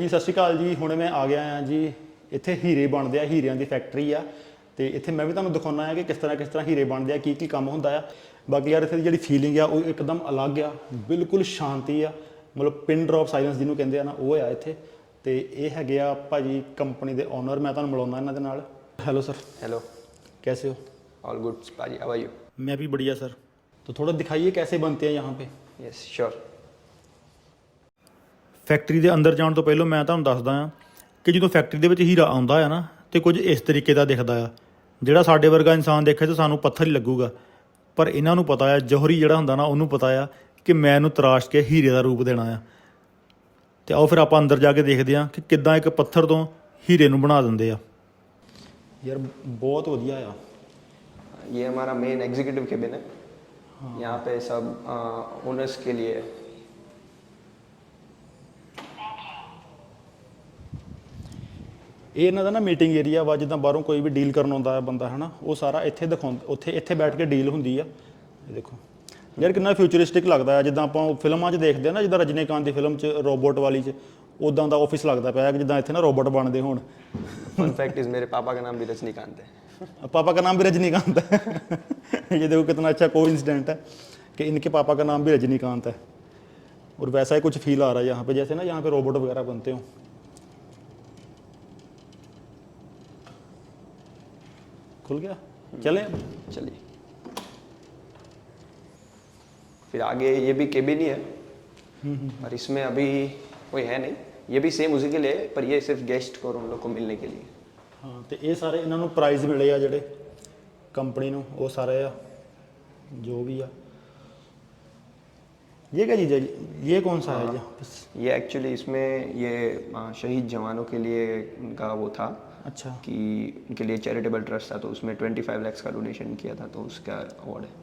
ਜੀ ਸਤਿ ਸ਼੍ਰੀ ਅਕਾਲ ਜੀ ਹੁਣ ਮੈਂ ਆ ਗਿਆ ਆ ਜੀ ਇੱਥੇ ਹੀਰੇ ਬਣਦੇ ਆ ਹੀਰਿਆਂ ਦੀ ਫੈਕਟਰੀ ਆ ਤੇ ਇੱਥੇ ਮੈਂ ਵੀ ਤੁਹਾਨੂੰ ਦਿਖਾਉਣਾ ਆ ਕਿ ਕਿਸ ਤਰ੍ਹਾਂ ਕਿਸ ਤਰ੍ਹਾਂ ਹੀਰੇ ਬਣਦੇ ਆ ਕੀ ਕੀ ਕੰਮ ਹੁੰਦਾ ਆ ਬਾਕੀ ਯਾਰ ਇੱਥੇ ਦੀ ਜਿਹੜੀ ਫੀਲਿੰਗ ਆ ਉਹ ਇੱਕਦਮ ਅਲੱਗ ਆ ਬਿਲਕੁਲ ਸ਼ਾਂਤੀ ਆ ਮਤਲਬ ਪਿਨ ਡ੍ਰੌਪ ਸਾਇਲੈਂਸ ਜਿਹਨੂੰ ਕਹਿੰਦੇ ਆ ਨਾ ਉਹ ਆ ਇੱਥੇ ਤੇ ਇਹ ਹੈਗੇ ਆ ਭਾਜੀ ਕੰਪਨੀ ਦੇ ਓਨਰ ਮੈਂ ਤੁਹਾਨੂੰ ਮਿਲਾਉਣਾ ਇਹਨਾਂ ਦੇ ਨਾਲ ਹੈਲੋ ਸਰ हेलो कैसे हो ऑल गुड पाजी हाउ आर यू मैं भी बढ़िया सर तो थोड़ा दिखाइए कैसे बनते हैं यहाँ पे यस श्योर ਫੈਕਟਰੀ ਦੇ ਅੰਦਰ ਜਾਣ ਤੋਂ ਪਹਿਲਾਂ ਮੈਂ ਤੁਹਾਨੂੰ ਦੱਸਦਾ ਆ ਕਿ ਜਦੋਂ ਫੈਕਟਰੀ ਦੇ ਵਿੱਚ ਹੀਰਾ ਆਉਂਦਾ ਆ ਨਾ ਤੇ ਕੁਝ ਇਸ ਤਰੀਕੇ ਦਾ ਦਿਖਦਾ ਆ ਜਿਹੜਾ ਸਾਡੇ ਵਰਗਾ ਇਨਸਾਨ ਦੇਖੇ ਤਾਂ ਸਾਨੂੰ ਪੱਥਰ ਹੀ ਲੱਗੂਗਾ ਪਰ ਇਹਨਾਂ ਨੂੰ ਪਤਾ ਆ ਜੋਹਰੀ ਜਿਹੜਾ ਹੁੰਦਾ ਨਾ ਉਹਨੂੰ ਪਤਾ ਆ ਕਿ ਮੈਂ ਇਹਨੂੰ ਤਰਾਸ਼ ਕੇ ਹੀਰੇ ਦਾ ਰੂਪ ਦੇਣਾ ਆ ਤੇ ਆਓ ਫਿਰ ਆਪਾਂ ਅੰਦਰ ਜਾ ਕੇ ਦੇਖਦੇ ਆ ਕਿ ਕਿੱਦਾਂ ਇੱਕ ਪੱਥਰ ਤੋਂ ਹੀਰੇ ਨੂੰ ਬਣਾ ਦਿੰਦੇ ਆ ਯਾਰ ਬਹੁਤ ਵਧੀਆ ਆ ये हमारा मेन एग्जीक्यूटिव केबिन है यहाँ पे सब ओनर्स के लिए है ਇਹ ਇਹਨਾਂ ਦਾ ਨਾ ਮੀਟਿੰਗ ਏਰੀਆ ਵਾ ਜਿੱਦਾਂ ਬਾਹਰੋਂ ਕੋਈ ਵੀ ਡੀਲ ਕਰਨ ਆਉਂਦਾ ਹੈ ਬੰਦਾ ਹਨਾ ਉਹ ਸਾਰਾ ਇੱਥੇ ਦਿਖਾਉਂਦਾ ਉੱਥੇ ਇੱਥੇ ਬੈਠ ਕੇ ਡੀਲ ਹੁੰਦੀ ਆ ਇਹ ਦੇਖੋ ਯਾਰ ਕਿੰਨਾ ਫਿਊਚਰਿਸਟਿਕ ਲੱਗਦਾ ਹੈ ਜਿੱਦਾਂ ਆਪਾਂ ਉਹ ਫਿਲਮਾਂ 'ਚ ਦੇਖਦੇ ਆ ਨਾ ਜਿੱਦਾਂ ਰਜਨੀਕਾਂਤ ਦੀ ਫਿਲਮ 'ਚ ਰੋਬੋਟ ਵਾਲੀ 'ਚ ਉਦਾਂ ਦਾ ਆਫਿਸ ਲੱਗਦਾ ਪਿਆ ਕਿ ਜਿੱਦਾਂ ਇੱਥੇ ਨਾ ਰੋਬੋਟ ਬਣਦੇ ਹੋਣ फन फैक्ट इज मेरे पापा का नाम भी रजनीकांत है पापा का नाम भी रजनीकांत है ये देखो कितना अच्छा कोइंसिडेंट है कि इनके पापा का नाम भी रजनीकांत है और वैसा ही कुछ फील आ रहा है यहाँ पे जैसे ना यहाँ पे रोबोट वगैरह बनते हो खुल गया चलें अब? चलिए फिर आगे ये भी केबिन ही है और इसमें अभी कोई है नहीं ये भी सेम उसी के लिए है पर ये सिर्फ गेस्ट को और उन लोग को मिलने के लिए ਹਾਂ ਤੇ ਇਹ ਸਾਰੇ ਇਹਨਾਂ ਨੂੰ ਪ੍ਰਾਈਜ਼ ਮਿਲੇ ਆ ਜਿਹੜੇ ਕੰਪਨੀ ਨੂੰ ਉਹ ਸਾਰੇ ਆ ਜੋ ਵੀ ਆ ये क्या चीज़ है ये कौन सा है ये बस ये एक्चुअली इसमें ये आ, शहीद जवानों के लिए उनका वो था अच्छा कि उनके लिए चैरिटेबल ट्रस्ट था तो उसमें 25 लैक्स का डोनेशन किया था तो उसका अवार्ड है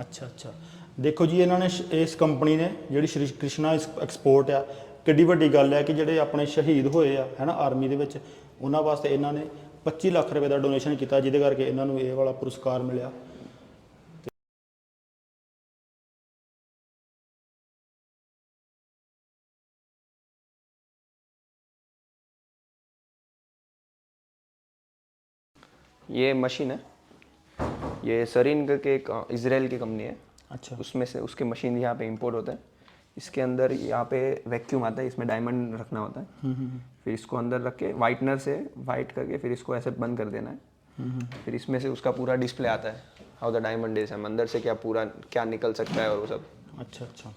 ਅੱਛਾ ਅੱਛਾ ਦੇਖੋ ਜੀ ਇਹਨਾਂ ਨੇ ਸ਼- ਇਸ ਕੰਪਨੀ ਨੇ ਜਿਹੜੀ ਸ਼੍ਰੀ ਕ੍ਰਿਸ਼ਨਾ ਐਕਸਪੋਰਟ ਆ ਕਿੱਡੀ ਵੱਡੀ ਗੱਲ ਹੈ ਕਿ ਜਿਹੜੇ ਆਪਣੇ ਸ਼ਹੀਦ ਹੋਏ ਆ ਹੈਨਾ ਆਰਮੀ ਦੇ ਵਿੱਚ ਉਹਨਾਂ ਵਾਸਤੇ ਇਹਨਾਂ ਨੇ 25 ਲੱਖ ਰੁਪਏ ਦਾ ਡੋਨੇਸ਼ਨ ਕੀਤਾ ਜਿਹਦੇ ਕਰਕੇ ਇਹਨਾਂ ਨੂੰ ਇਹ ਵਾਲਾ ਪੁਰਸਕਾਰ ਮਿਲਿਆ ये मशीन है। ये सरीन के एक इसराइल की कंपनी है। अच्छा। उसमें से उसके मशीन यहाँ पे इंपोर्ट होता है। इसके अंदर यहाँ पे वैक्यूम आता है इसमें डायमंड रखना होता है। हम्म, हम्म, हम्म। फिर इसको अंदर रख के वाइटनर से वाइट करके फिर इसको ऐसे बंद कर देना है। फिर इसमें से उसका पूरा डिस्प्ले आता है। हाउ द डायमंड इज़ हम अंदर से क्या पूरा क्या निकल सकता है और वो सब। अच्छा अच्छा।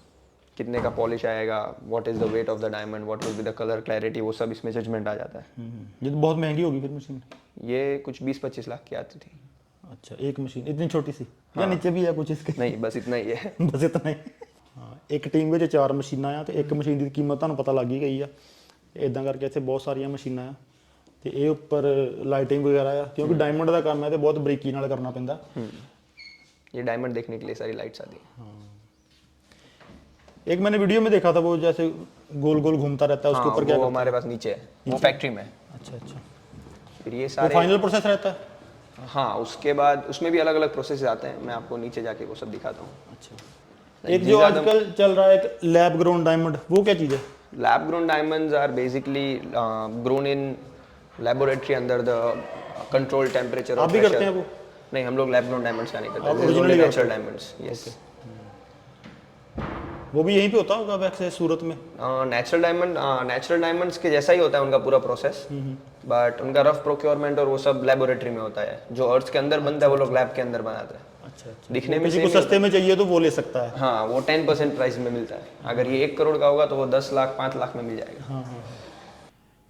कितने का पॉलिश आएगा what is the weight of the diamond what will be the colour clarity वो सब इसमें जजमेंट आ जाता है। ये तो बहुत महँगी होगी फिर मशीन। ये कुछ 20-25 लाख की आती थी अच्छा एक मशीन इतनी छोटी सी या नीचे भी है कुछ इसके नहीं बस इतना ही है ਬਸ ਇਤਨਾ ਹੀ ਹਾਂ ਇੱਕ ਟੀਮ ਵਿੱਚ ਚਾਰ ਮਸ਼ੀਨਾਂ ਆ ਤੇ ਇੱਕ ਮਸ਼ੀਨ ਦੀ ਕੀਮਤ ਤੁਹਾਨੂੰ ਪਤਾ ਲੱਗ ਹੀ ਗਈ ਆ ਇਦਾਂ ਕਰਕੇ ਇੱਥੇ ਬਹੁਤ ਸਾਰੀਆਂ ਮਸ਼ੀਨਾਂ ਆ ਤੇ ਇਹ ਉੱਪਰ ਲਾਈਟਿੰਗ ਵਗੈਰਾ ਆ ਕਿਉਂਕਿ ਡਾਇਮੰਡ ਦਾ ਕੰਮ ਹੈ ਤੇ ਬਹੁਤ ਬਰੀਕੀ ਨਾਲ ਕਰਨਾ ਪੈਂਦਾ ये डायमंड देखने के लिए सारी लाइट्स आती है एक मैंने वीडियो में देखा था वो जैसे गोल गोल घूमता रहता है उसके हाँ, ऊपर क्या वो करते हमारे पास नीचे है वो फैक्ट्री में है हैं? अच्छा अच्छा फिर ये सारे फाइनल प्रोसेस रहता है? हाँ उसके बाद उसमें भी अलग अलग प्रोसेस आते हैं। मैं आपको नीचे जाके वो सब दिखाता हूँ। अच्छा। एक जो आजकल चल रहा है एक लैब ग्रोन डायमंड वो क्या चीज़ है? Lab grown diamonds are basically grown in laboratory under the control temperature आप भी करते हैं वो? नहीं हम लोग लैब ग्रोन डायमंड्स का नहीं करते नेचुरल डायमंड्स यस वो भी यहीं पे होता होगा वैसे सूरत में? नेचुरल डायमंड नेचुरल डायमंड्स के जैसा ही होता है उनका पूरा प्रोसेस बट उनका रफ प्रोक्योरमेंट और वो सब लेबोरेटरी में होता है जो अर्थ के अंदर बनता है वो लोग लैब के अंदर बनाते हैं अच्छा अच्छा दिखने में किसी को same ही सस्ते में चाहिए तो वो ले सकता है हाँ वो टेन परसेंट प्राइस में मिलता है अगर ये एक करोड़ का होगा तो वो दस लाख पाँच लाख में मिल जाएगा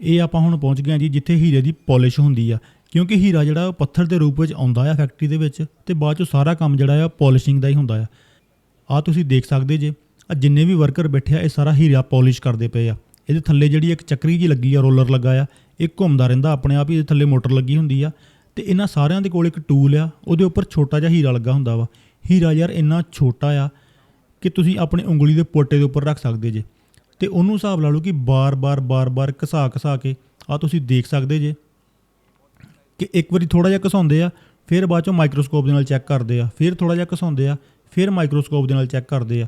ਇਹ ਆਪਾਂ ਹੁਣ ਪਹੁੰਚ ਗਏ ਹਾਂ ਜੀ ਜਿੱਥੇ ਹੀਰੇ ਦੀ ਪਾਲਿਸ਼ ਹੁੰਦੀ ਆ ਕਿਉਂਕਿ ਹੀਰਾ ਜਿਹੜਾ ਉਹ ਪੱਥਰ ਦੇ ਰੂਪ ਵਿੱਚ ਆਉਂਦਾ ਆ ਫੈਕਟਰੀ ਦੇ ਵਿੱਚ ਤੇ ਬਾਅਦ ਚੋਂ ਸਾਰਾ ਕੰਮ ਜਿਹੜਾ ਆ ਪਾਲਿਸ਼ਿੰਗ ਦਾ ਹੀ ਹੁੰਦਾ ਆ ਆ ਤੁਸੀਂ ਦੇਖ ਸਕਦੇ ਜੇ ਆ ਜਿੰਨੇ ਵੀ ਵਰਕਰ ਬੈਠੇ ਆ ਇਹ ਸਾਰਾ ਹੀਰਾ ਪਾਲਿਸ਼ ਕਰਦੇ ਪਏ ਆ ਇਹਦੇ ਥੱਲੇ ਜਿਹੜੀ ਇੱਕ ਚੱਕਰੀ ਜੀ ਲੱਗੀ ਆ ਰੋਲਰ ਲੱਗਾ ਆ ਇਹ ਘੁੰਮਦਾ ਰਹਿੰਦਾ, ਆਪਣੇ ਆਪ ਹੀ ਇਹਦੇ ਥੱਲੇ ਮੋਟਰ ਲੱਗੀ ਹੁੰਦੀ ਆ, ਤੇ ਇਹਨਾਂ ਸਾਰਿਆਂ ਦੇ ਕੋਲ ਇੱਕ ਟੂਲ ਆ, ਉਹਦੇ ਉੱਪਰ ਛੋਟਾ ਜਿਹਾ ਹੀਰਾ ਲੱਗਾ ਹੁੰਦਾ ਵਾ। ਹੀਰਾ ਯਾਰ ਇੰਨਾ ਛੋਟਾ ਆ ਕਿ ਤੁਸੀਂ ਆਪਣੀ ਉਂਗਲੀ ਦੇ ਪੋਟੇ ਦੇ ਉੱਪਰ ਰੱਖ ਸਕਦੇ ਜੇ। ਤੇ ਉਹਨੂੰ ਹਿਸਾਬ ਲਾ ਲਓ ਕਿ ਬਾਰ-ਬਾਰ ਬਾਰ-ਬਾਰ ਘਸਾ ਘਸਾ ਕੇ ਆ ਤੁਸੀਂ ਦੇਖ ਸਕਦੇ ਜੇ ਕਿ ਇੱਕ ਵਾਰੀ ਥੋੜਾ ਜਿਹਾ ਘਸਾਉਂਦੇ ਆ, ਫਿਰ ਬਾਅਦ ਚੋਂ ਮਾਈਕਰੋਸਕੋਪ ਦੇ ਨਾਲ ਚੈੱਕ ਕਰਦੇ ਆ, ਫਿਰ ਥੋੜਾ ਜਿਹਾ ਘਸਾਉਂਦੇ ਆ, ਫਿਰ ਮਾਈਕਰੋਸਕੋਪ ਦੇ ਨਾਲ ਚੈੱਕ ਕਰਦੇ ਆ।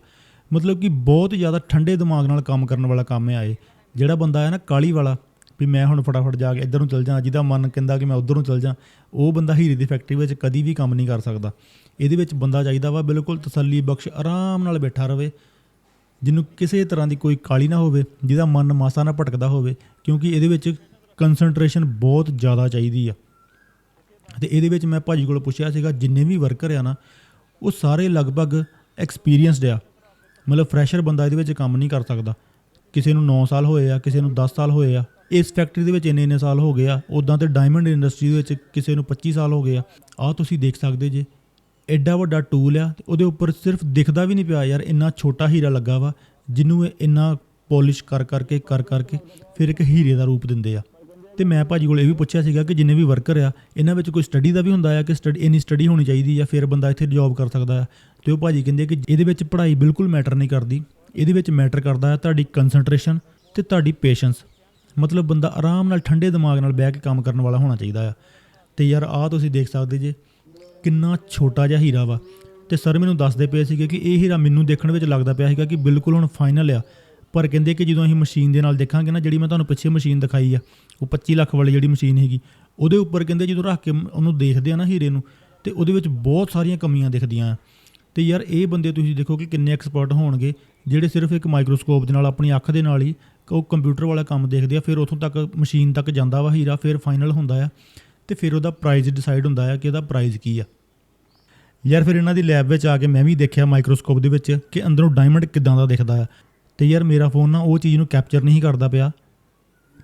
ਮਤਲਬ ਕਿ ਬਹੁਤ ਜ਼ਿਆਦਾ ਠੰਡੇ ਦਿਮਾਗ ਨਾਲ ਕੰਮ ਕਰਨ ਵਾਲਾ ਕੰਮ ਹੈ ਇਹ। ਜਿਹੜਾ ਬੰਦਾ ਹੈ ਨਾ ਕਾਲੀ ਵਾਲਾ ਵੀ ਮੈਂ ਹੁਣ ਫਟਾਫਟ ਜਾ ਕੇ ਇੱਧਰ ਨੂੰ ਚਲ ਜਾ ਜਿਹਦਾ ਮਨ ਕਹਿੰਦਾ ਕਿ ਮੈਂ ਉੱਧਰ ਨੂੰ ਚਲ ਜਾ ਉਹ ਬੰਦਾ ਹੀਰੇ ਦੀ ਫੈਕਟਰੀ ਵਿੱਚ ਕਦੀ ਵੀ ਕੰਮ ਨਹੀਂ ਕਰ ਸਕਦਾ। ਇਹਦੇ ਵਿੱਚ ਬੰਦਾ ਚਾਹੀਦਾ ਵਾ ਬਿਲਕੁਲ ਤਸੱਲੀ ਬਖਸ਼, ਆਰਾਮ ਨਾਲ ਬੈਠਾ ਰਵੇ, ਜਿਹਨੂੰ ਕਿਸੇ ਤਰ੍ਹਾਂ ਦੀ ਕੋਈ ਕਾਲੀ ਨਾ ਹੋਵੇ, ਜਿਹਦਾ ਮਨ ਮਾਸਾ ਨਾ ਭਟਕਦਾ ਹੋਵੇ, ਕਿਉਂਕਿ ਇਹਦੇ ਵਿੱਚ ਕਨਸੈਂਟਰੇਸ਼ਨ ਬਹੁਤ ਜ਼ਿਆਦਾ ਚਾਹੀਦੀ ਆ। ਤੇ ਇਹਦੇ ਵਿੱਚ ਮੈਂ ਭਾਜੀ ਕੋਲ ਪੁੱਛਿਆ ਸੀਗਾ, ਜਿੰਨੇ ਵੀ ਵਰਕਰ ਆ ਨਾ, ਉਹ ਸਾਰੇ ਲਗਭਗ ਐਕਸਪੀਰੀਅੰਸਡ ਆ। ਮਤਲਬ ਫਰੈਸ਼ਰ ਬੰਦਾ ਇਹਦੇ ਵਿੱਚ ਕੰਮ ਨਹੀਂ ਕਰ ਸਕਦਾ। ਕਿਸੇ ਨੂੰ 9 ਸਾਲ ਹੋਏ ਆ, ਕਿਸੇ ਨੂੰ 10 ਸਾਲ ਹੋਏ ਆ ਇਸ ਫੈਕਟਰੀ ਦੇ ਵਿੱਚ ਇੰਨੇ ਇੰਨੇ ਸਾਲ ਹੋ ਗਏ ਆ ਉਦਾਂ ਤੇ ਡਾਇਮੰਡ ਇੰਡਸਟਰੀ ਦੇ ਵਿੱਚ ਕਿਸੇ ਨੂੰ 25 ਸਾਲ ਹੋ ਗਏ ਆ। ਆਹ ਤੁਸੀਂ ਦੇਖ ਸਕਦੇ ਜੇ, ਐਡਾ ਵੱਡਾ ਟੂਲ ਆ, ਤੇ ਉਹਦੇ ਉੱਪਰ ਸਿਰਫ ਦਿਖਦਾ ਵੀ ਨਹੀਂ ਪਿਆ ਯਾਰ, ਇੰਨਾ ਛੋਟਾ ਹੀਰਾ ਲੱਗਾ ਵਾ, ਜਿਹਨੂੰ ਇਹ ਇੰਨਾ ਪੋਲਿਸ਼ ਕਰ ਕਰਕੇ ਕਰ ਕਰਕੇ ਫਿਰ ਇੱਕ ਹੀਰੇ ਦਾ ਰੂਪ ਦਿੰਦੇ ਆ। ਤੇ ਮੈਂ ਭਾਜੀ ਕੋਲ ਇਹ ਵੀ ਪੁੱਛਿਆ ਸੀਗਾ ਕਿ ਜਿੰਨੇ ਵੀ ਵਰਕਰ ਆ, ਇਹਨਾਂ ਵਿੱਚ ਕੋਈ ਸਟੱਡੀ ਦਾ ਵੀ ਹੁੰਦਾ ਆ ਕਿ ਸਟੱਡੀ ਇੰਨੀ ਸਟੱਡੀ ਹੋਣੀ ਚਾਹੀਦੀ ਆ, ਫਿਰ ਬੰਦਾ ਇੱਥੇ ਜੌਬ ਕਰ ਸਕਦਾ ਆ? ਤੇ ਉਹ ਭਾਜੀ ਕਹਿੰਦੇ ਕਿ ਇਹਦੇ ਵਿੱਚ ਪੜ੍ਹਾਈ ਬਿਲਕੁਲ ਮੈਟਰ ਨਹੀਂ ਕਰਦੀ, ਇਹਦੇ ਵਿੱਚ ਮੈਟਰ ਕਰਦਾ ਆ ਤੁਹਾਡੀ ਕਨਸੈਂਟਰੇਸ਼ਨ ਤੇ ਤੁਹਾਡੀ ਪੇਸ਼ੈਂਸ ਮਤਲਬ ਬੰਦਾ ਆਰਾਮ ਨਾਲ ਠੰਡੇ ਦਿਮਾਗ ਨਾਲ ਬਹਿ ਕੇ ਕੰਮ ਕਰਨ ਵਾਲਾ ਹੋਣਾ ਚਾਹੀਦਾ ਆ। ਤੇ ਯਾਰ ਆਹ ਤੁਸੀਂ ਦੇਖ ਸਕਦੇ ਜੇ, ਕਿੰਨਾ ਛੋਟਾ ਜਿਹਾ ਹੀਰਾ ਵਾ। ਤੇ ਸਰ ਮੈਨੂੰ ਦੱਸਦੇ ਪਏ ਸੀਗੇ ਕਿ ਇਹ ਹੀਰਾ ਮੈਨੂੰ ਦੇਖਣ ਵਿੱਚ ਲੱਗਦਾ ਪਿਆ ਸੀਗਾ ਕਿ ਬਿਲਕੁਲ ਹੁਣ ਫਾਈਨਲ ਆ। ਪਰ ਕਹਿੰਦੇ ਕਿ ਜਦੋਂ ਅਸੀਂ ਮਸ਼ੀਨ ਦੇ ਨਾਲ ਦੇਖਾਂਗੇ ਨਾ, ਜਿਹੜੀ ਮੈਂ ਤੁਹਾਨੂੰ ਪਿੱਛੇ ਮਸ਼ੀਨ ਦਿਖਾਈ ਆ, ਉਹ 25 ਲੱਖ ਵਾਲੀ ਜਿਹੜੀ ਮਸ਼ੀਨ ਹੈਗੀ, ਉਹਦੇ ਉੱਪਰ ਕਹਿੰਦੇ ਜਦੋਂ ਰੱਖ ਕੇ ਉਹਨੂੰ ਦੇਖਦੇ ਆ ਨਾ ਹੀਰੇ ਨੂੰ, ਤੇ ਉਹਦੇ ਵਿੱਚ ਬਹੁਤ ਸਾਰੀਆਂ ਕਮੀਆਂ ਦਿਖਦੀਆਂ ਆ। ਤੇ ਯਾਰ ਇਹ ਬੰਦੇ ਤੁਸੀਂ ਦੇਖੋ ਕਿ ਕਿੰਨੇ ਐਕਸਪਰਟ ਹੋਣਗੇ, ਜਿਹੜੇ ਸਿਰਫ ਇੱਕ ਮਾਈਕਰੋਸਕੋਪ ਦੇ ਨਾਲ ਆਪਣੀ ਅੱਖ ਦੇ ਨਾਲ ਹੀ ਉਹ ਕੰਪਿਊਟਰ ਵਾਲਾ ਕੰਮ ਦੇਖਦੇ ਆ, ਫਿਰ ਉੱਥੋਂ ਤੱਕ ਮਸ਼ੀਨ ਤੱਕ ਜਾਂਦਾ ਵਾ ਹੀਰਾ, ਫਿਰ ਫਾਈਨਲ ਹੁੰਦਾ ਆ ਤੇ ਫਿਰ ਉਹਦਾ ਪ੍ਰਾਈਜ਼ ਡਿਸਾਈਡ ਹੁੰਦਾ ਆ ਕਿ ਇਹਦਾ ਪ੍ਰਾਈਜ਼ ਕੀ ਆ। ਯਾਰ ਫਿਰ ਇਹਨਾਂ ਦੀ ਲੈਬ ਵਿੱਚ ਆ ਕੇ ਮੈਂ ਵੀ ਦੇਖਿਆ ਮਾਈਕਰੋਸਕੋਪ ਦੇ ਵਿੱਚ ਕਿ ਅੰਦਰੋਂ ਡਾਇਮੰਡ ਕਿਦਾਂ ਦਾ ਦਿਖਦਾ ਆ। ਤੇ ਯਾਰ ਮੇਰਾ ਫੋਨ ਨਾ ਉਹ ਚੀਜ਼ ਨੂੰ ਕੈਪਚਰ ਨਹੀਂ ਕਰਦਾ ਪਿਆ।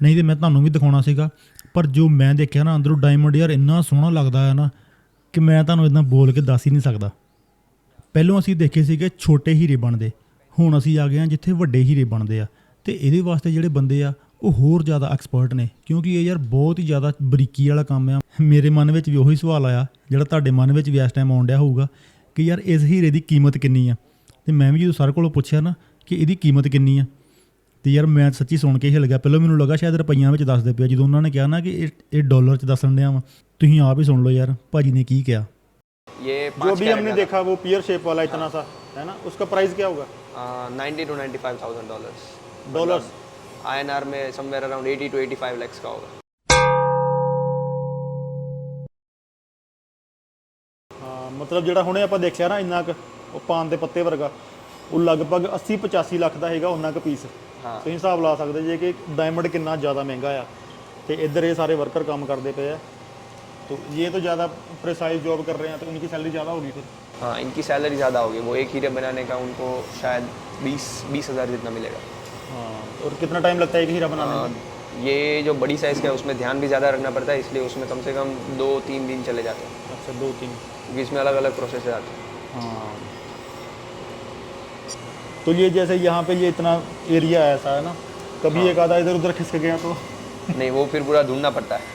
ਨਹੀਂ ਤੇ ਮੈਂ ਤੁਹਾਨੂੰ ਵੀ ਦਿਖਾਉਣਾ ਸੀਗਾ, ਪਰ ਜੋ ਮੈਂ ਦੇਖਿਆ ਨਾ ਅੰਦਰੋਂ ਡਾਇਮੰਡ ਯਾਰ ਇੰਨਾ ਸੋਹਣਾ ਲੱਗਦਾ ਆ ਨਾ ਕਿ ਮੈਂ ਤੁਹਾਨੂੰ ਇਦਾਂ ਬੋਲ ਕੇ ਦੱਸ ਹੀ ਨਹੀਂ ਸਕਦਾ। ਪਹਿਲੋਂ ਅਸੀਂ ਦੇਖੇ ਸੀਗੇ ਛੋਟੇ ਹੀਰੇ ਬਣਦੇ, ਹੁਣ ਅਸੀਂ ਆ ਗਏ ਹਾਂ ਜਿੱਥੇ ਵੱਡੇ ਹੀਰੇ ਬਣਦੇ ਆ। ਤੇ ਇਹਦੇ ਵਾਸਤੇ ਜਿਹੜੇ ਬੰਦੇ ਆ ਉਹ ਹੋਰ ਜ਼ਿਆਦਾ ਐਕਸਪਰਟ ਨੇ ਕਿਉਂਕਿ ਇਹ ਯਾਰ ਬਹੁਤ ਹੀ ਜ਼ਿਆਦਾ ਬਰੀਕੀ ਵਾਲਾ ਕੰਮ ਆ ਮੇਰੇ ਮਨ ਵਿੱਚ ਵੀ ਉਹੀ ਸਵਾਲ ਆਇਆ ਜਿਹੜਾ ਤੁਹਾਡੇ ਮਨ ਵਿੱਚ ਵੀ ਇਸ ਟਾਈਮ ਆਉਣ ਡਿਆ ਹੋਊਗਾ ਕਿ ਯਾਰ ਇਸ ਹੀਰੇ ਦੀ ਕੀਮਤ ਕਿੰਨੀ ਆ ਤੇ ਮੈਂ ਵੀ ਜਦੋਂ ਸਰ ਕੋਲੋਂ ਪੁੱਛਿਆ ਨਾ ਕਿ ਇਹਦੀ ਕੀਮਤ ਕਿੰਨੀ ਆ ਤੇ ਯਾਰ ਮੈਂ ਸੱਚੀ ਸੁਣ ਕੇ ਹਿਲ ਗਿਆ ਪਹਿਲਾਂ ਮੈਨੂੰ ਲੱਗਾ ਸ਼ਾਇਦ ਰੁਪਈਆਂ ਵਿੱਚ ਦੱਸਦੇ ਪਿਆ ਜਦੋਂ ਉਹਨਾਂ ਨੇ ਕਿਹਾ ਨਾ ਕਿ ਇਹ ਇਹ ਡਾਲਰ 'ਚ ਦੱਸਣ ਡਿਆ ਵਾ ਤੁਸੀਂ ਆਪ ਹੀ ਸੁਣ ਲਓ ਯਾਰ ਭਾਜੀ ਨੇ ਕੀ ਕਿਹਾ ये जो पाँच भी हमने देखा वो पियर शेप वाला इतना सा है ना उसका प्राइस क्या होगा ninety two ninety five thousand dollars dollars I N R में somewhere around eighty two eighty five lakhs का होगा ਹਾਂ ਮਤਲਬ ਜਿਹੜਾ ਹੁਣੇ ਆਪਾਂ ਦੇਖਿਆ ਨਾ ਇੰਨਾ ਕੁ ਉਹ ਪਾਨ ਦੇ ਪੱਤੇ ਵਰਗਾ ਉਹ ਲਗਭਗ 80 85 ਲੱਖ ਦਾ ਹੈਗਾ ਉਹਨਾਂ ਕੁ ਪੀਸ ਹਾਂ। ਤੁਸੀਂ ਹਿਸਾਬ ਲਾ ਸਕਦੇ ਜੇ ਕਿ ਡਾਇਮੰਡ ਕਿੰਨਾ ਜ਼ਿਆਦਾ ਮਹਿੰਗਾ ਆ ਤੇ ਇੱਧਰ ਇਹ ਸਾਰੇ ਵਰਕਰ ਕੰਮ ਕਰਦੇ ਪਏ ਆ तो ये तो ज़्यादा प्रिसाइज जॉब कर रहे हैं तो उनकी सैलरी ज़्यादा होगी फिर हाँ इनकी सैलरी ज़्यादा होगी वो एक हीरे बनाने का उनको शायद बीस बीस हज़ार जितना मिलेगा हाँ और कितना टाइम लगता है एक हीरा बनाने में? ये जो बड़ी साइज़ का है उसमें ध्यान भी ज़्यादा रखना पड़ता है इसलिए उसमें कम से कम दो तीन दिन चले जाते हैं। अच्छा दो तीन क्योंकि इसमें अलग अलग प्रोसेस आते हैं। हाँ। तो ये जैसे यहाँ पे ये इतना एरिया ऐसा है ना? कभी हाँ। एक आधा इधर उधर खिसक गया तो? नहीं वो फिर पूरा ढूंढना पड़ता है।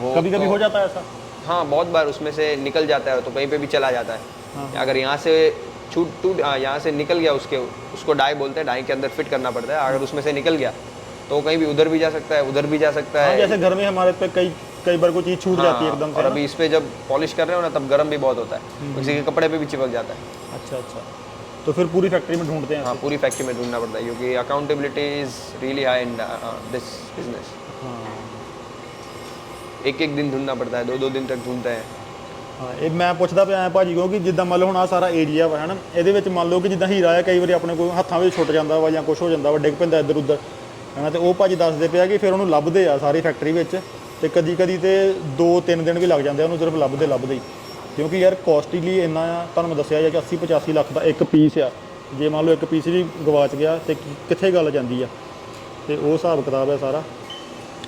वो कभी कभी तो- हो जाता है ऐसा? हाँ बहुत बार उसमें से निकल जाता है तो कहीं पे भी चला जाता है। हाँ। अगर यहाँ से छूट टूट हाँ, यहाँ से निकल गया उसके उसको डाई बोलते हैं डाई के अंदर फिट करना पड़ता है अगर उसमें से निकल गया तो कहीं भी उधर भी जा सकता है उधर भी जा सकता हाँ है। जैसे घर में हमारे पे कई कई बार कोई चीज़ छूट जाती है हाँ, एकदम से और अभी इस पे जब पॉलिश कर रहे हो ना तब गर्म भी बहुत होता है किसी के कपड़े पे भी चिपक जाता है। अच्छा अच्छा। तो फिर पूरी फैक्ट्री में ढूंढते हैं हाँ पूरी फैक्ट्री में ढूंढना पड़ता है क्योंकि accountability is really high in this business हाँ। एक एक दिन ढूंढना पड़ता है दो दो दिन तक ढूंढते हैं। ਹਾਂ, ਇਹ ਮੈਂ ਪੁੱਛਦਾ ਪਿਆ ਐ ਭਾਜੀ ਕਿਉਂਕਿ ਜਿੱਦਾਂ ਮੰਨ ਲਓ ਹੁਣ ਆ ਸਾਰਾ ਏਰੀਆ ਵਾ, ਹਨਾ, ਇਹਦੇ ਵਿੱਚ ਮੰਨ ਲਓ ਕਿ ਜਿੱਦਾਂ ਹੀਰਾ ਆ, ਕਈ ਵਾਰੀ ਆਪਣੇ ਕੋਲ ਹੱਥਾਂ ਵਿੱਚ ਛੁੱਟ ਜਾਂਦਾ ਵਾ ਜਾਂ ਕੁਝ ਹੋ ਜਾਂਦਾ ਵਾ, ਡਿੱਗ ਪੈਂਦਾ ਇੱਧਰ ਉੱਧਰ, ਹਨਾ, ਤੇ ਉਹ ਭਾਜੀ ਦੱਸਦੇ ਪਿਆ ਕਿ ਫਿਰ ਉਹਨੂੰ ਲੱਭਦੇ ਆ ਸਾਰੀ ਫੈਕਟਰੀ ਵਿੱਚ ਤੇ ਕਦੀ ਕਦੀ ਤੇ 2-3 ਦਿਨ ਵੀ ਲੱਗ ਜਾਂਦੇ ਆ, ਉਹਨੂੰ ਸਿਰਫ ਲੱਭਦੇ ਲੱਭਦੇ ਹੀ। ਕਿਉਂਕਿ ਯਾਰ ਕੋਸਟਲੀ ਇੰਨਾ ਆ, ਤੁਹਾਨੂੰ ਮੈਂ ਦੱਸਿਆ ਜਾਂ ਕਿ 80 85 ਲੱਖ ਦਾ ਇੱਕ ਪੀਸ ਆ। ਜੇ ਮੰਨ ਲਓ ਇੱਕ ਪੀਸ ਵੀ ਗਵਾਚ ਗਿਆ ਤੇ ਕਿੱਥੇ ਗੱਲ ਜਾਂਦੀ ਆ? ਤੇ ਉਹ ਹਿਸਾਬ ਕਿਤਾਬ ਹੈ ਸਾਰਾ।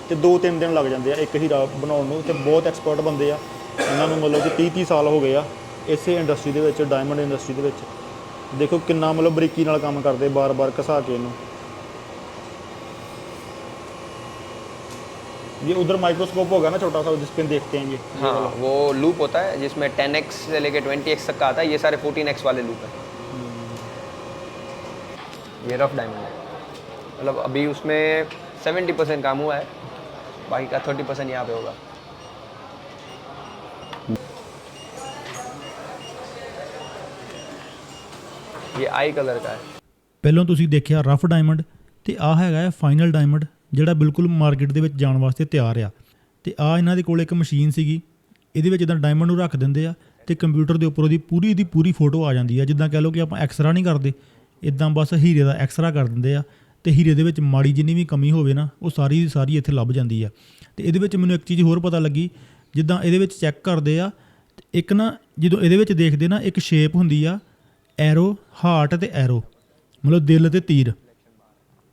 ਤੇ 2-3 ਦਿਨ ਲੱਗ ਜਾਂਦੇ ਆ ਇੱਕ ਹੀਰਾ ਬਣਾਉਣ ਨੂੰ, ਤੇ ਬਹੁਤ ਐਕਸਪਰਟ ਬੰਦੇ ਆ। ਇਹਨਾਂ ਨੂੰ ਮਤਲਬ ਕਿ 30-30 ਸਾਲ ਹੋ ਗਏ ਆ ਇਸੇ ਇੰਡਸਟਰੀ ਦੇ ਵਿੱਚ ਡਾਇਮੰਡ ਇੰਡਸਟਰੀ ਦੇ ਵਿੱਚ ਦੇਖੋ ਕਿੰਨਾ ਮਤਲਬ ਬਰੀਕੀ ਨਾਲ ਕੰਮ ਕਰਦੇ ਬਾਰ-ਬਾਰ ਘਸਾ ਕੇ ਇਹਨੂੰ ये उधर माइक्रोस्कोप होगा ना छोटा सा जिस पे देखते हैं ये ये हाँ वाला। वो लूप होता है जिसमें 10x से लेके 20x तक का आता है ये सारे 14x वाले लूप हैं ये रफ डायमंड है मतलब अभी उसमें 70 परसेंट काम हुआ है बाकी का 30 परसेंट यहाँ पे होगा ये आई कलर का है ਪਹਿਲਾਂ ਤੁਸੀਂ ਦੇਖਿਆ ਰਫ ਡਾਇਮੰਡ ਤੇ ਆ ਹੈਗਾ ਹੈ ਫਾਈਨਲ ਡਾਇਮੰਡ ਜਿਹੜਾ ਬਿਲਕੁਲ ਮਾਰਕੀਟ ਦੇ ਵਿੱਚ ਜਾਣ ਵਾਸਤੇ ਤਿਆਰ ਆ ਤੇ ਆ ਇਹਨਾਂ ਦੇ ਕੋਲ ਇੱਕ ਮਸ਼ੀਨ ਸੀਗੀ ਇਹਦੇ ਵਿੱਚ ਇਦਾਂ ਡਾਇਮੰਡ ਨੂੰ ਰੱਖ ਦਿੰਦੇ ਆ ਤੇ ਕੰਪਿਊਟਰ ਦੇ ਉੱਪਰ ਉਹਦੀ ਪੂਰੀ ਦੀ ਪੂਰੀ ਫੋਟੋ ਆ ਜਾਂਦੀ ਆ ਜਿੱਦਾਂ ਕਹਿ ਲਓ ਕਿ ਆਪਾਂ ਐਕਸਰਾ ਨਹੀਂ ਕਰਦੇ ਇਦਾਂ ਬਸ ਹੀਰੇ ਦਾ ਐਕਸਰਾ ਕਰ ਦਿੰਦੇ ਆ ਤੇ ਹੀਰੇ ਦੇ ਵਿੱਚ ਮਾੜੀ ਜਿੰਨੀ ਵੀ ਕਮੀ ਹੋਵੇ ਨਾ ਉਹ ਸਾਰੀ ਦੀ ਸਾਰੀ ਇੱਥੇ ਲੱਭ ਜਾਂਦੀ ਆ ਤੇ ਇਹਦੇ ਵਿੱਚ ਮੈਨੂੰ ਇੱਕ ਚੀਜ਼ ਹੋਰ ਪਤਾ ਲੱਗੀ ਜਿੱਦਾਂ ਇਹਦੇ ਵਿੱਚ ਚੈੱਕ ਕਰਦੇ ਆ ਤੇ ਇੱਕ ਨਾ ਜਦੋਂ ਇਹਦੇ ਵਿੱਚ ਦੇਖਦੇ ਨਾ ਇੱਕ ਸ਼ੇਪ ਹੁੰਦੀ ਆ ਐਰੋ ਹਾਰਟ ਤੇ ਐਰੋ ਮਤਲਬ ਦਿਲ ਤੇ ਤੀਰ।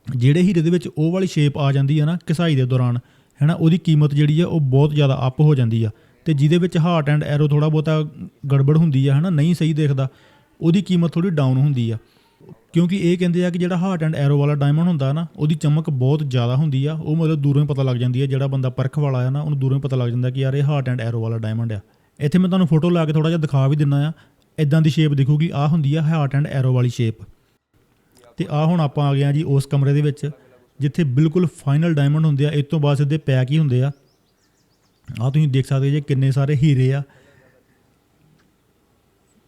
ਜਿਹੜੇ ਹੀਰੇ ਦੇ ਵਿੱਚ ਉਹ ਵਾਲੀ ਸ਼ੇਪ ਆ ਜਾਂਦੀ ਆ ਨਾ ਕਿਸਾਈ ਦੇ ਦੌਰਾਨ, ਹੈਨਾ, ਉਹਦੀ ਕੀਮਤ ਜਿਹੜੀ ਆ ਉਹ ਬਹੁਤ ਜ਼ਿਆਦਾ ਅਪ ਹੋ ਜਾਂਦੀ ਆ। ਤੇ ਜਿਹਦੇ ਵਿੱਚ ਹਾਰਟ ਐਂਡ ਐਰੋ ਥੋੜਾ ਬਹੁਤਾ ਗੜਬੜ ਹੁੰਦੀ ਆ, ਹੈਨਾ, ਨਹੀਂ ਸਹੀ ਦੇਖਦਾ, ਉਹਦੀ ਕੀਮਤ ਥੋੜੀ ਡਾਊਨ ਹੁੰਦੀ ਆ। ਕਿਉਂਕਿ ਇਹ ਕਹਿੰਦੇ ਆ ਕਿ ਜਿਹੜਾ ਹਾਰਟ ਐਂਡ ਐਰੋ ਵਾਲਾ ਡਾਇਮੰਡ ਹੁੰਦਾ ਨਾ, ਉਹਦੀ ਚਮਕ ਬਹੁਤ ਜ਼ਿਆਦਾ ਹੁੰਦੀ ਆ, ਉਹ ਮਤਲਬ ਦੂਰੋਂ ਹੀ ਪਤਾ ਲੱਗ ਜਾਂਦੀ ਆ, ਜਿਹੜਾ ਬੰਦਾ ਪਰਖ ਵਾਲਾ ਆ ਨਾ, ਉਹਨੂੰ ਦੂਰੋਂ ਹੀ ਪਤਾ ਲੱਗ ਜਾਂਦਾ ਕਿ ਯਾਰ ਇਹ ਹਾਰਟ ਐਂਡ ਐਰੋ ਵਾਲਾ ਡਾਇਮੰਡ ਆ। ਇੱਥੇ ਮੈਂ ਤੁਹਾਨੂੰ ਫੋਟੋ ਲਾ ਕੇ ਥੋੜਾ ਜਿਹਾ ਦਿਖਾ ਵੀ ਦਿੰਨਾ ਆ ਇਦਾਂ ਦੀ ਸ਼ੇਪ ਦਿਖੂਗੀ। ਆ ਹੁੰਦੀ ਆ ਹਾਰਟ ਐਂਡ ਐਰੋ ਵਾਲੀ ਸ਼ੇਪ ਤੇ ਆ ਹੁਣ ਆਪਾਂ ਆ ਗਏ ਆ ਜੀ ਉਸ ਕਮਰੇ ਦੇ ਵਿੱਚ, ਜਿੱਥੇ ਬਿਲਕੁਲ ਫਾਈਨਲ ਡਾਇਮੰਡ ਹੁੰਦੇ ਆ। ਇਸ ਤੋਂ ਬਾਅਦ ਸਿੱਧੇ ਪੈਕ ਹੀ ਹੁੰਦੇ ਆ। ਆ ਤੁਸੀਂ ਦੇਖ ਸਕਦੇ ਜੇ ਕਿੰਨੇ ਸਾਰੇ ਹੀਰੇ ਆ।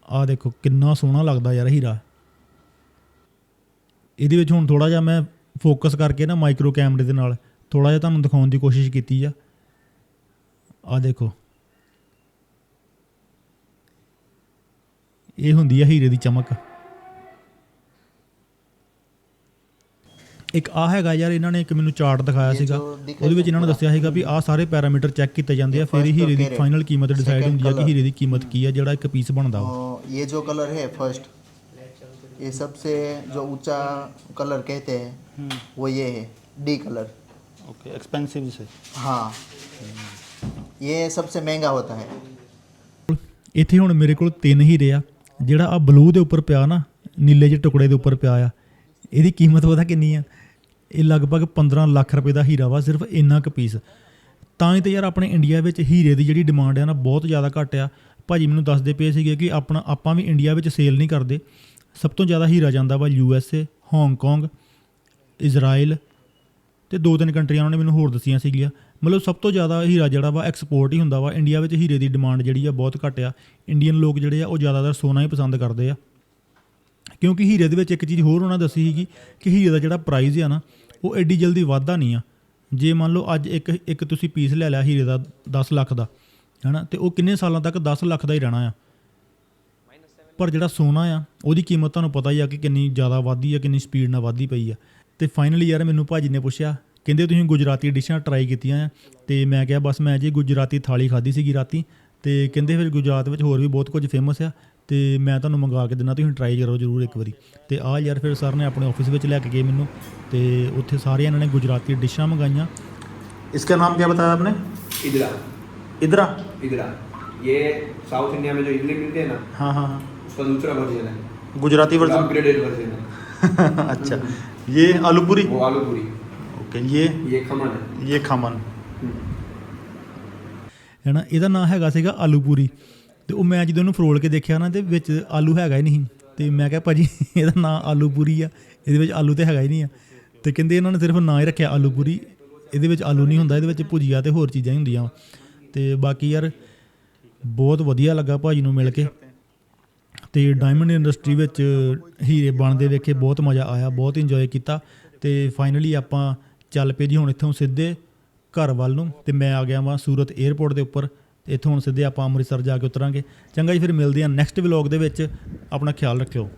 ਆ ਦੇਖੋ ਕਿੰਨਾ ਸੋਹਣਾ ਲੱਗਦਾ ਯਾਰ ਹੀਰਾ। ਇਹਦੇ ਵਿੱਚ ਹੁਣ ਥੋੜਾ ਜਿਹਾ ਮੈਂ ਫੋਕਸ ਕਰਕੇ ਨਾ ਮਾਈਕਰੋ ਕੈਮਰੇ ਦੇ ਨਾਲ ਥੋੜਾ ਜਿਹਾ ਤੁਹਾਨੂੰ ਦਿਖਾਉਣ ਦੀ ਕੋਸ਼ਿਸ਼ ਕੀਤੀ ਆ। ਆ ਦੇਖੋ। ਇਹ ਹੁੰਦੀ ਆ ਹੀਰੇ ਦੀ ਚਮਕ ਇੱਕ ਆ ਹੈਗਾ ਯਾਰ ਇਹਨਾਂ ਨੇ ਇੱਕ ਮੈਨੂੰ ਚਾਰਟ ਦਿਖਾਇਆ ਸੀਗਾ ਉਹਦੇ ਵਿੱਚ ਇਹਨਾਂ ਨੇ ਦੱਸਿਆ ਸੀਗਾ ਵੀ ਆਹ ਸਾਰੇ ਪੈਰਾਮੀਟਰ ਚੈੱਕ ਕੀਤੇ ਜਾਂਦੇ ਆ ਫਿਰ ਹੀ ਹੀਰੇ ਦੀ ਫਾਈਨਲ ਕੀਮਤ ਡਿਸਾਈਡ ਹੁੰਦੀ ਆ ਕਿ ਹੀਰੇ ਦੀ ਕੀਮਤ ਕੀ ਆ ਜਿਹੜਾ ਇੱਕ ਪੀਸ ਬਣਦਾ ਵਾ और ये जो कलर है फर्स्ट ये सबसे जो ऊंचा कलर कहते हैं वो ये है डी कलर ਓਕੇ ਐਕਸਪੈਂਸਿਵ ਸੇ हाँ ये सबसे महंगा होता है ਇੱਥੇ ਹੁਣ ਮੇਰੇ ਕੋਲ ਤਿੰਨ ਹੀਰੇ ਆ ਜਿਹੜਾ ਆ ਬਲੂ ਦੇ ਉੱਪਰ ਪਿਆ ਨਾ, ਨੀਲੇ ਜਿਹੇ ਟੁਕੜੇ ਦੇ ਉੱਪਰ ਪਿਆ ਆ, ਇਹਦੀ ਕੀਮਤ ਪਤਾ ਕਿੰਨੀ ਆ? ਇਹ ਲਗਭਗ 15 ਲੱਖ ਰੁਪਏ ਦਾ ਹੀਰਾ ਵਾ, ਸਿਰਫ ਇੰਨਾ ਕੁ ਪੀਸ ਤਾਂ ਹੀ ਤੇ ਯਾਰ ਆਪਣੇ ਇੰਡੀਆ ਵਿੱਚ ਹੀਰੇ ਦੀ ਜਿਹੜੀ ਡਿਮਾਂਡ ਆ ਨਾ, ਬਹੁਤ ਜ਼ਿਆਦਾ ਘੱਟ ਆ। ਭਾਜੀ ਮੈਨੂੰ ਦੱਸਦੇ ਪਏ ਸੀਗੇ ਕਿ ਆਪਣਾ, ਆਪਾਂ ਵੀ ਇੰਡੀਆ ਵਿੱਚ ਸੇਲ ਨਹੀਂ ਕਰਦੇ। ਸਭ ਤੋਂ ਜ਼ਿਆਦਾ ਹੀਰਾ ਜਾਂਦਾ ਵਾ U S A Hong Kong Israel ਤੇ ਦੋ ਤਿੰਨ ਕੰਟਰੀਆਂ ਉਹਨਾਂ ਨੇ ਮੈਨੂੰ ਹੋਰ ਦੱਸੀਆਂ ਸੀਗੀਆਂ। ਮਤਲਬ ਸਭ ਤੋਂ ਜ਼ਿਆਦਾ ਹੀਰਾ ਜਿਹੜਾ ਵਾ ਐਕਸਪੋਰਟ ਹੀ ਹੁੰਦਾ ਵਾ ਇੰਡੀਆ ਵਿੱਚ ਹੀਰੇ ਦੀ ਡਿਮਾਂਡ ਜਿਹੜੀ ਆ ਬਹੁਤ ਘੱਟ ਆ। ਇੰਡੀਅਨ ਲੋਕ ਜਿਹੜੇ ਆ, ਉਹ ਜ਼ਿਆਦਾਤਰ ਸੋਨਾ ਹੀ ਪਸੰਦ ਕਰਦੇ ਆ। ਕਿਉਂਕਿ ਹੀਰੇ ਦੇ ਵਿੱਚ ਇੱਕ ਚੀਜ਼ ਹੋਰ ਉਹਨਾਂ ਦੱਸੀ ਸੀਗੀ ਕਿ ਹੀਰੇ ਦਾ ਜਿਹੜਾ ਪ੍ਰਾਈਸ ਆ ਨਾ, ਉਹ ਐਡੀ ਜਲਦੀ ਵਾਧਾ ਨਹੀਂ ਆ। ਜੇ ਮੰਨ ਲਓ ਅੱਜ ਇੱਕ ਇੱਕ ਤੁਸੀਂ ਪੀਸ ਲੈ ਲਿਆ ਹੀਰੇ ਦਾ 10 ਲੱਖ ਦਾ, ਹੈਨਾ, ਤੇ ਉਹ ਕਿੰਨੇ ਸਾਲਾਂ ਤੱਕ 10 ਲੱਖ ਦਾ ਹੀ ਰਹਿਣਾ ਆ। ਪਰ ਜਿਹੜਾ ਸੋਨਾ ਆ, ਉਹਦੀ ਕੀਮਤ ਤੁਹਾਨੂੰ ਪਤਾ ਹੀ ਆ ਕਿ ਕਿੰਨੀ ਜ਼ਿਆਦਾ ਵਧਦੀ ਆ, ਕਿੰਨੀ ਸਪੀਡ ਨਾਲ ਵਧਦੀ ਪਈ ਆ। ਤੇ ਫਾਈਨਲੀ ਯਾਰ ਮੈਨੂੰ ਭਾਜੀ ਨੇ ਪੁੱਛਿਆ ਕਹਿੰਦੇ ਤੁਸੀਂ ਗੁਜਰਾਤੀ ਡਿਸ਼ਾਂ ਟਰਾਈ ਕੀਤੀਆਂ ਆ ਤੇ ਮੈਂ ਕਿਹਾ ਬਸ ਮੈਂ ਜੀ ਗੁਜਰਾਤੀ ਥਾਲੀ ਖਾਧੀ ਸੀਗੀ ਰਾਤੀ ਤੇ ਕਹਿੰਦੇ ਫਿਰ ਗੁਜਰਾਤ ਵਿੱਚ ਹੋਰ ਵੀ ਬਹੁਤ ਕੁਝ ਫੇਮਸ ਆ ਤੇ ਮੈਂ ਤੁਹਾਨੂੰ ਮੰਗਾ ਕੇ ਦਿੰਦਾ ਤੁਸੀਂ ਟਰਾਈ ਕਰੋ ਜਰੂਰ ਇੱਕ ਵਾਰੀ ਤੇ ਆ ਯਾਰ ਫਿਰ ਸਰ ਨੇ ਆਪਣੇ ਆਫਿਸ ਵਿੱਚ ਲੈ ਕੇ ਗਏ ਮੈਨੂੰ ਤੇ ਉੱਥੇ ਸਾਰੇ ਇਹਨਾਂ ਨੇ ਗੁਜਰਾਤੀ ਡਿਸ਼ਾਂ ਮੰਗਾਈਆਂ इसका नाम क्या बताया आपने इधरा इधरा इधरा ये साउथ इंडिया में जो इडली मिलती है ना हाँ हाँ हाँ उसका दूसरा वर्जन है गुजराती वर्जन अपग्रेडेड वर्जन है अच्छा ये आलू पूरी वो आलू पूरी ओके ये ये खमन है ये खमन ਹੈਨਾ ਇਹਦਾ ਨਾਂ ਹੈਗਾ ਸੀਗਾ ਆਲੂ ਪੂਰੀ ਤੇ ਉਹ ਮੈਂ ਜਦੋਂ ਉਹਨੂੰ ਫਰੋਲ ਕੇ ਦੇਖਿਆ ਨਾ ਤੇ ਵਿੱਚ ਆਲੂ ਹੈਗਾ ਹੀ ਨਹੀਂ ਤੇ ਮੈਂ ਕਿਹਾ ਭਾਜੀ ਇਹਦਾ ਨਾਂ ਆਲੂ ਪੂਰੀ ਆ ਇਹਦੇ ਵਿੱਚ ਆਲੂ ਤੇ ਹੈਗਾ ਹੀ ਨਹੀਂ ਆ ਤੇ ਕਹਿੰਦੇ ਇਹਨਾਂ ਨੇ ਸਿਰਫ ਨਾਂ ਹੀ ਰੱਖਿਆ ਆਲੂ ਪੂਰੀ ਇਹਦੇ ਵਿੱਚ ਆਲੂ ਨਹੀਂ ਹੁੰਦਾ ਇਹਦੇ ਵਿੱਚ ਭੁਜੀਆ ਤੇ ਹੋਰ ਚੀਜ਼ਾਂ ਹੀ ਹੁੰਦੀਆਂ ਵਾਂ। ਤੇ ਬਾਕੀ ਯਾਰ ਬਹੁਤ ਵਧੀਆ ਲੱਗਾ ਭਾਜੀ ਨੂੰ ਮਿਲ ਕੇ ਤੇ ਡਾਇਮੰਡ ਇੰਡਸਟਰੀ ਵਿੱਚ ਹੀਰੇ ਬਣਦੇ ਵੇਖੇ ਬਹੁਤ ਮਜ਼ਾ ਆਇਆ ਬਹੁਤ ਇੰਜੋਏ ਕੀਤਾ ਤੇ ਫਾਈਨਲੀ ਆਪਾਂ ਚੱਲ ਪਏ ਜੀ, ਹੁਣ ਇੱਥੋਂ ਸਿੱਧੇ ਘਰ ਵੱਲ ਨੂੰ ਤੇ ਮੈਂ ਆ ਗਿਆ ਵਾਂ ਸੂਰਤ 에ਅਰਪੋਰਟ ਦੇ ਉੱਪਰ, ਤੇ ਇੱਥੋਂ ਹੁਣ ਸਿੱਧੇ ਆਪਾਂ ਅੰਮ੍ਰਿਤਸਰ ਜਾ ਕੇ ਉਤਰਾਂਗੇ। ਚੰਗਾ ਜੀ, ਫਿਰ ਮਿਲਦੇ ਹਾਂ ਨੈਕਸਟ ਵਲੌਗ ਦੇ ਵਿੱਚ। ਆਪਣਾ ਖਿਆਲ ਰੱਖਿਓ।